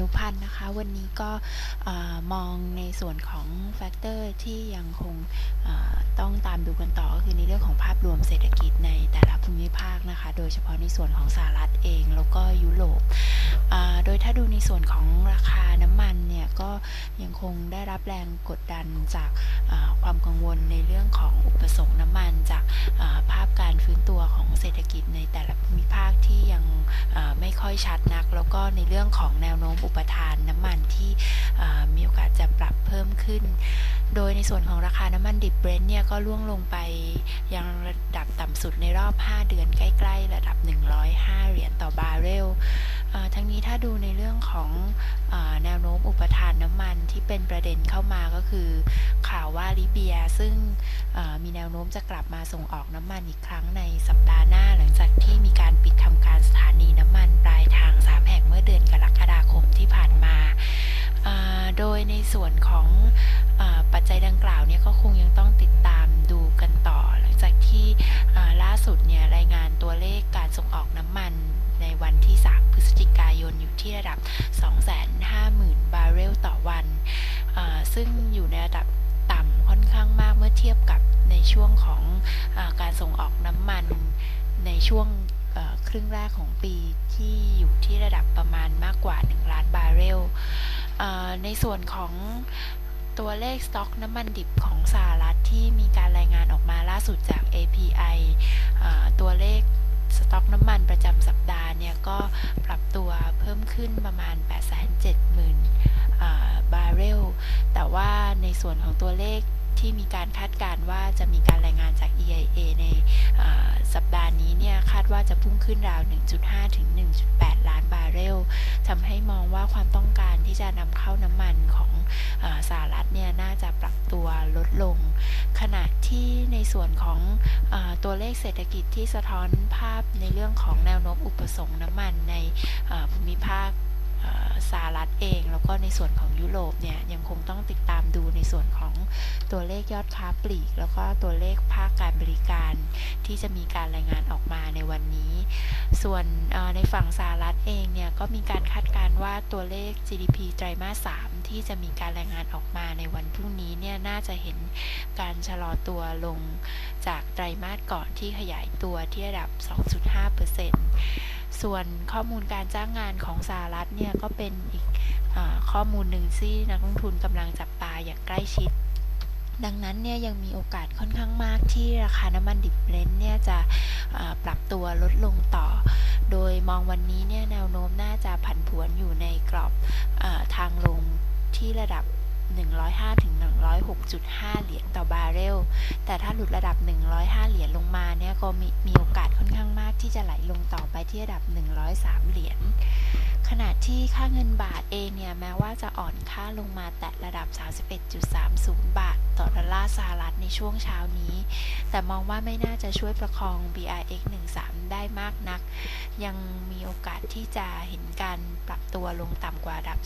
นุพันธ์นะคะ วันนี้ก็มองในส่วนของแฟกเตอร์ที่ยังคงต้องตามดูกันต่อก็คือในเรื่องของภาพรวมเศรษฐกิจในแต่ละภูมิภาคนะคะ โดยเฉพาะในส่วนของสหรัฐเอง แล้วก็ยุโรป ยถ้าดูในส่วนของราคาน้ำมันเนี่ยก็ยังคงได้รับแรงกดดันจากความกังวลในเรื่องของอุปสงค์น้ำมัน จากภาพการฟื้นตัวของเศรษฐกิจในแต่ละภูมิภาคที่ยังไม่ค่อยชัดนัก แล้วก็ในเรื่องของแนวโน้มอุปทานน้ำมันที่มีโอกาสจะปรับเพิ่มขึ้น โดยในส่วนของราคาน้ำมันดิบเบรนท์เนี่ยก็ล่วงลงไปยังระดับต่ำสุดในรอบ 5 เดือนใกล้ ๆ ระดับ 105 เหรียญต่อบาร์เรล ทั้งนี้ถ้าดูในเรื่องของอแนวโน้มอุปทานน้ำมันที่เป็นประเด็นเข้ามาก็คือข่าวว่าลิเบียซึ่งมีแนวโน้มจะกลับมาส่งออกน้ำมันอีกครั้งในสัปดาห์หน้าหลังจากที่มีการปิดทำการสถานีน้ำมันปลายทาง3แห่งเมื่อเดือนกรกฎาคมที่ผ่านมา โดยในส่วนของอปัจจัยดังกล่าวเนี่ยก็คงยังต้องติดตาม นอยู่ที่ระดับ 250,000 บาร์เรลต่อวัน ซึ่งอยู่ในระดับต่ำค่อนข้างมากเมื่อเทียบกับในช่วงของอการส่งออกน้ำมันในช่วงครึ่งแรกของปีที่อยู่ที่ระดับประมาณมากกว่า 1 ล้านบาร์เรล ในส่วนของตัวเลขสต็อกน้ำมันดิบของสหรัฐที่มีการรายงานออกมาล่าสุดจาก API ตัวเลขสต็อกน้ำมันประจำสัป ขึ้นประมาณ 870,000บาร์เรล แต่ว่าในส่วนของตัวเลข ที่มีการคาดการณ์ว่าจะมีการรายงานจาก EIA ในสัปดาห์นี้เนี่ยคาดว่าจะพุ่งขึ้นราว 1.5 ถึง 1.8 ล้านบาร์เรลทำให้มองว่าความต้องการที่จะนำเข้าน้ำมันของอสหรัฐเนี่ยน่าจะปรับตัวลดลง ขณะที่ในส่วนของอตัวเลขเศรษฐกิจที่สะท้อนภาพในเรื่องของแนวโน้มอุปสงค์น้ำมันในภูมิภาค สหรัฐเอง แล้วก็ในส่วนของยุโรปเนี่ยยังคงต้องติดตามดูในส่วนของตัวเลขยอดค้าปลีก แล้วก็ตัวเลขภาคการบริการที่จะมีการรายงานออกมาในวันนี้ ส่วนในฝั่งสหรัฐเองเนี่ยก็มีการคาดการณ์ว่าตัวเลข GDP ไตรมาส 3 ที่จะมีการรายงานออกมาในวันพรุ่งนี้เนี่ยน่าจะเห็นการชะลอตัวลงจากไตรมาสก่อนที่ขยายตัวที่ระดับ 2.5%ส่วนข้อมูลการจ้างงานของสหรัฐเนี่ยก็เป็นอีกอข้อมูลหนึ่งที่นักลงทุนกำลังจับตาอย่างใกล้ชิดดังนั้นเนี่ยยังมีโอกาสค่อนข้างมากที่ราคาน้ำมันดิบเบรนท์เนี่ยจะ ลดลงต่อ โดยมองวันนี้เนี่ยแนวโน้มน่าจะผันผวนอยู่ในกรอบอทางลงที่ระดับ 105ถึง106.5 เหรียญต่อบาร์เรล แต่ถ้าหลุดระดับ 105 เหรียญลงมาเนี่ยก็มีมีโอกาสค่อนข้างมากที่จะไหลลงต่อไปที่ระดับ 103 เหรียญ ขณะที่ค่าเงินบาทเองเนี่ยแม้ว่าจะอ่อนค่าลงมาแตะระดับ 31.30 บาท ต่อดอลลาร์สหรัฐในช่วงเช้านี้ แต่มองว่าไม่น่าจะช่วยประคอง BRX 13ได้มากนัก ยังมีโอกาสที่จะเห็นการปรับตัวลงต่ำกว่าระดับ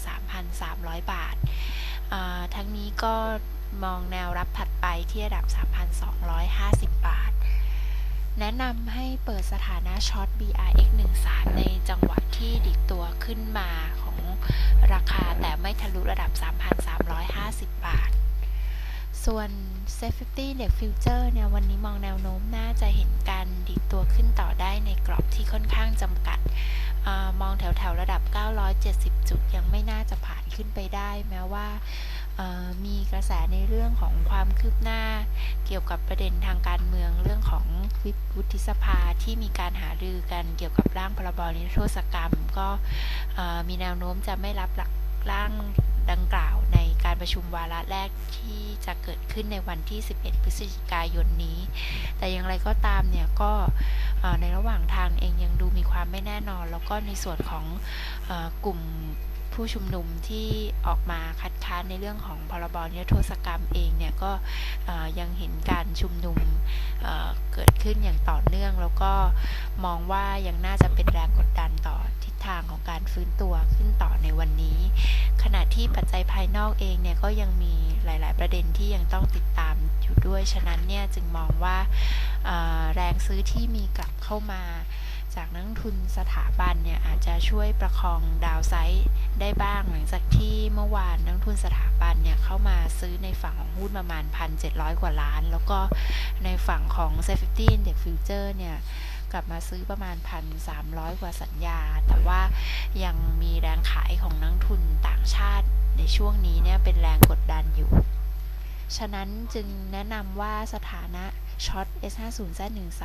3,300 บาท ทั้งนี้ก็มองแนวรับถัดไปที่ระดับ 3,250 บาท แนะนำให้เปิดสถานะช็อต BRX 13ในจังหวะที่ดิกตัวขึ้นมาของราคาแต่ไม่ทะลุระดับ 3,350 บาท ส่วน Safety Index Future เนี่ยวันนี้มองแนวโน้มน่าจะเห็นการดิกตัวขึ้นต่อได้ในกรอบที่ค่อนข้างจำกัด อมองแถวแถวระดับ 970 จุดยังไม่น่าจะผ่านขึ้นไปได้ แม้ว่ามีกระแสในเรื่องของความคืบหน้า เกี่ยวกับประเด็นทางการเมืองเรื่องของวิวุฒิสภาที่มีการหารือกันเกี่ยวกับร่างพรบนิรโทษกรรม ก็มีแนวโน้มจะไม่รับหลักร่างดังกล่าวในการประชุมวาระแรกที่จะเกิดขึ้นในวันที่ 11 พฤศจิกายนนี้ แต่อย่างไรก็ตามเนี่ยก็ ในระหว่างทางเองยังดูมีความไม่แน่นอน แล้วก็ในส่วนของอกลุ่มผู้ชุมนุมที่ออกมาคัดค้านในเรื่องของพรบนิรโทษกรรมเองเนี่ยก็ยังเห็นการชุมนุมเเกิดขึ้นอย่างต่อเนื่อง แล้วก็มองว่ายังน่าจะเป็นแรงกดดันต่อทิศทางของการฟื้นตัวขึ้นต่อในวันนี้ ขณะที่ปัจจัยภายนอกเองเนี่ยก็ยังมี หลาย ๆ ประเด็นที่ยังต้องติดตามอยู่ด้วย ฉะนั้นเนี่ยจึงมองว่าแรงซื้อที่มีกลับเข้ามา จากนักทุนสถาบันเนี่ยอาจจะช่วยประคองดาวไซด์ได้บ้างหลังจากที่เมื่อวานนักทุนสถาบันเนี่ยเข้ามาซื้อในฝั่งของหุ้นประมาณ 1,700 กว่าล้าน แล้วก็ในฝั่งของ Safety Index Future เนี่ยกลับมาซื้อประมาณ 1,300 กว่าสัญญา แต่ว่ายังมีแรงขายของนักทุนต่างชาติ ในช่วงนี้เนี่ยเป็นแรงกดดันอยู่ ฉะนั้นจึงแนะนำว่าสถานะช็อต S50Z13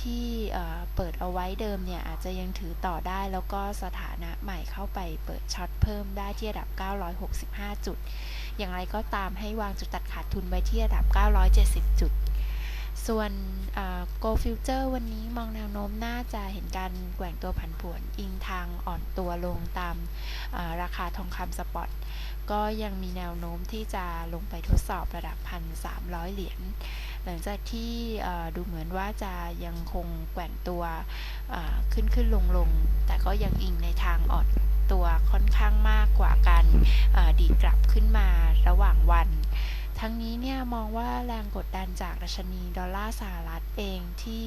ที่เอ่อเปิดเอาไว้เดิมเนี่ยอาจจะยังถือต่อได้แล้วก็สถานะใหม่เข้าไปเปิดช็อตเพิ่มได้ที่ระดับ 965 จุด อย่างไรก็ตามให้วางจุดตัดขาดทุนไว้ที่ระดับ 970 จุด ส่วน Go Future วันนี้มองแนวโน้มน่าจะเห็นการแกว่งตัวผันผวนอิงทางอ่อนตัวลงตามราคาทองคำสปอต ก็ยังมีแนวโน้มที่จะลงไปทดสอบระดับ 1,300 เหรียญ หลังจากที่ดูเหมือนว่าจะยังคงแกว่งตัวขึ้นขึ้นลงลง แต่ก็ยังอิงในทางอ่อนตัวค่อนข้างมากกว่าการดีดกลับขึ้นมาระหว่างวัน ทั้งนี้เนี่ยมองว่าแรงกดดันจากดัชนีดอลลาร์สหรัฐเองที่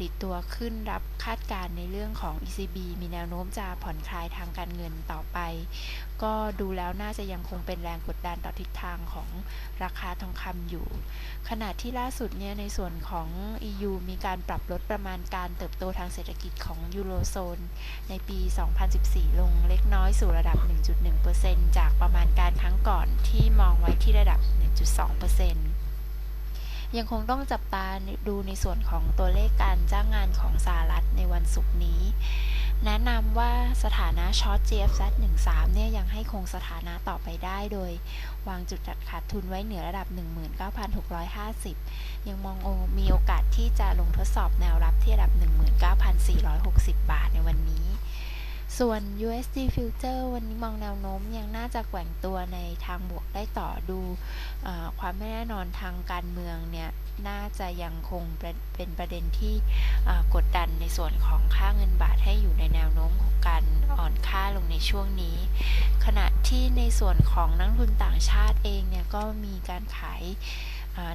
ดิดตัวขึ้นรับคาดการณ์ในเรื่องของ ECB มีแนวโน้มจะผ่อนคลายทางการเงินต่อไป ก็ดูแล้วน่าจะยังคงเป็นแรงกดดันต่อทิศทางของราคาทองคำอยู่ ขณะที่ล่าสุดเนี่ยในส่วนของ EU มีการปรับลดประมาณการเติบโตทางเศรษฐกิจของยูโรโซนในปี 2014 ลงเล็กน้อยสู่ระดับ 1.1%จากประมาณการครั้งก่อนที่มองไว้ที่ระดับ1.2%ยังคงต้องจับตาดูในส่วนของตัวเลขการจ้างงานของสหรัฐในวันศุกร์นี้ แนะนำว่าสถานะช็อต GFZ 13 เนี่ยยังให้คงสถานะต่อไปได้โดย วางจุดตัดขาดทุนไว้เหนือระดับ 19,650 ยังมองอมีโอกาสที่จะลงทดสอบแนวรับที่ระดับ 19,460 บาทในวันนี้ ส่วน USD Future วันนี้มองแนวโน้มยังน่าจะแกว่งตัวในทางบวกได้ต่อดูเอ่อความไม่แน่นอนทางการเมืองเนี่ยน่าจะยังคงเป็นประเด็นที่กดดันในส่วนของค่าเงินบาทให้อยู่ในแนวโน้มของการอ่อนค่าลงในช่วงนี้ ขณะที่ในส่วนของนักลงทุนต่างชาติเองเนี่ยก็มีการขาย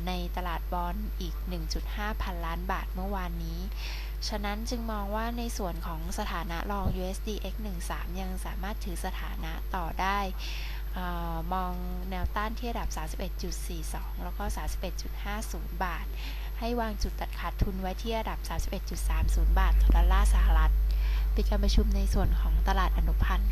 ในตลาดบอลอีก 1.5 พันล้านบาทเมื่อวานนี้ ฉะนั้นจึงมองว่าในส่วนของสถานะรอง USD X13 ยังสามารถถือสถานะต่อได้ออมองแนวต้านที่ระดับ 31.42 แล้วก็ 31.50 บาท ให้วางจุดตัดขาดทุนไว้ที่ระดับ 31.30 บาทต่อดอลลาร์สหรัฐ ปิดการประชุมในส่วนของตลาดอนุพันธ์